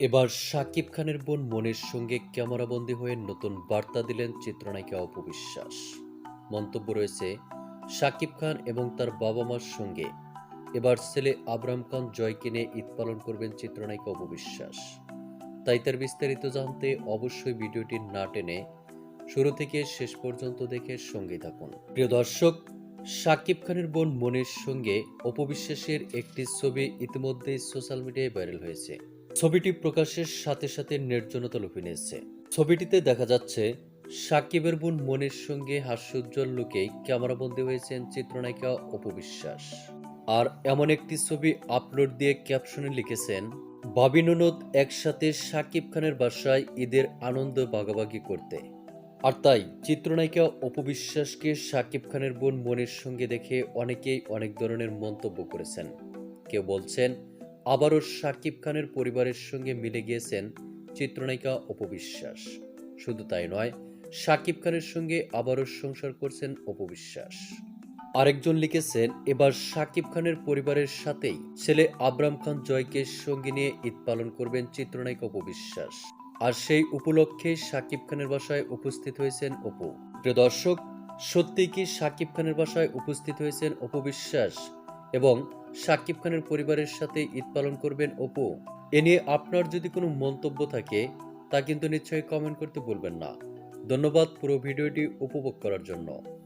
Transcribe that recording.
এবার শাকিব খানের বোন মনের সঙ্গে ক্যামেরাবন্দি হয়ে নতুন বার্তা দিলেন চিত্রনায়িকা অপবিশ্বাস মন্তব্য রয়েছে শাকিব খান এবং তার বাবা মার সঙ্গে এবার ছেলে আবরাম খান জয়কে নিয়ে ঈদ পালন করবেন চিত্রনায়িকা অপবিশ্বাস তাই তার বিস্তারিত জানতে অবশ্যই ভিডিওটি না টেনে শুরু থেকে শেষ পর্যন্ত দেখে সঙ্গে থাকুন। প্রিয় দর্শক শাকিব খানের বোন মনের সঙ্গে অপবিশ্বাসের একটি ছবি ইতিমধ্যেই সোশ্যাল মিডিয়ায় ভাইরাল হয়েছে। ছবিটি প্রকাশের সাথে সাথে নির্জনতা লুফে নিয়েছে। ছবিটিতে দেখা যাচ্ছে, সাকিবের বোন মনের সঙ্গে হাস্যোজ্জ্বল লুকেই ক্যামেরাবন্দী হয়েছেন চিত্রনায়িকা অপবিশ্বাস আর এমন একটি ছবি আপলোড দিয়ে ক্যাপশনে লিখেছেন বাবি ননদ একসাথে সাকিব খানের বাসায় ঈদের আনন্দ ভাগাভাগি করতে। আর তাই চিত্রনায়িকা অপবিশ্বাসকে সাকিব খানের বোন মনের সঙ্গে দেখে অনেকেই অনেক ধরনের মন্তব্য করেছেন। কেউ বলছেন আবারও সাকিব খানের পরিবারের সঙ্গে মিলে গিয়েছেন চিত্রনায়িকা অপবিশ্বাস শুধু তাই নয়, সাকিব খানের সঙ্গে আবারও সংসার করছেন অপবিশ্বাস আরেকজন লিখেছেন, এবার সাকিব খানের পরিবারের সাথেই ছেলে আবরাম খান জয়কে সঙ্গে নিয়ে ঈদ পালন করবেন চিত্রনায়িকা অপবিশ্বাস আর সেই উপলক্ষে সাকিব খানের বাসায় উপস্থিত হয়েছেন অপু। প্রিয় দর্শক সত্যি কি সাকিব খানের বাসায় উপস্থিত হয়েছেন অপবিশ্বাস এবং সাকিব খানের পরিবারের সাথে ঈদ পালন করবেন অপু। এ নিয়ে আপনার যদি কোনো মন্তব্য থাকে, তা কিন্তু নিশ্চয়ই কমেন্ট করতে বলবেন না। ধন্যবাদ পুরো ভিডিওটি উপভোগ করার জন্য।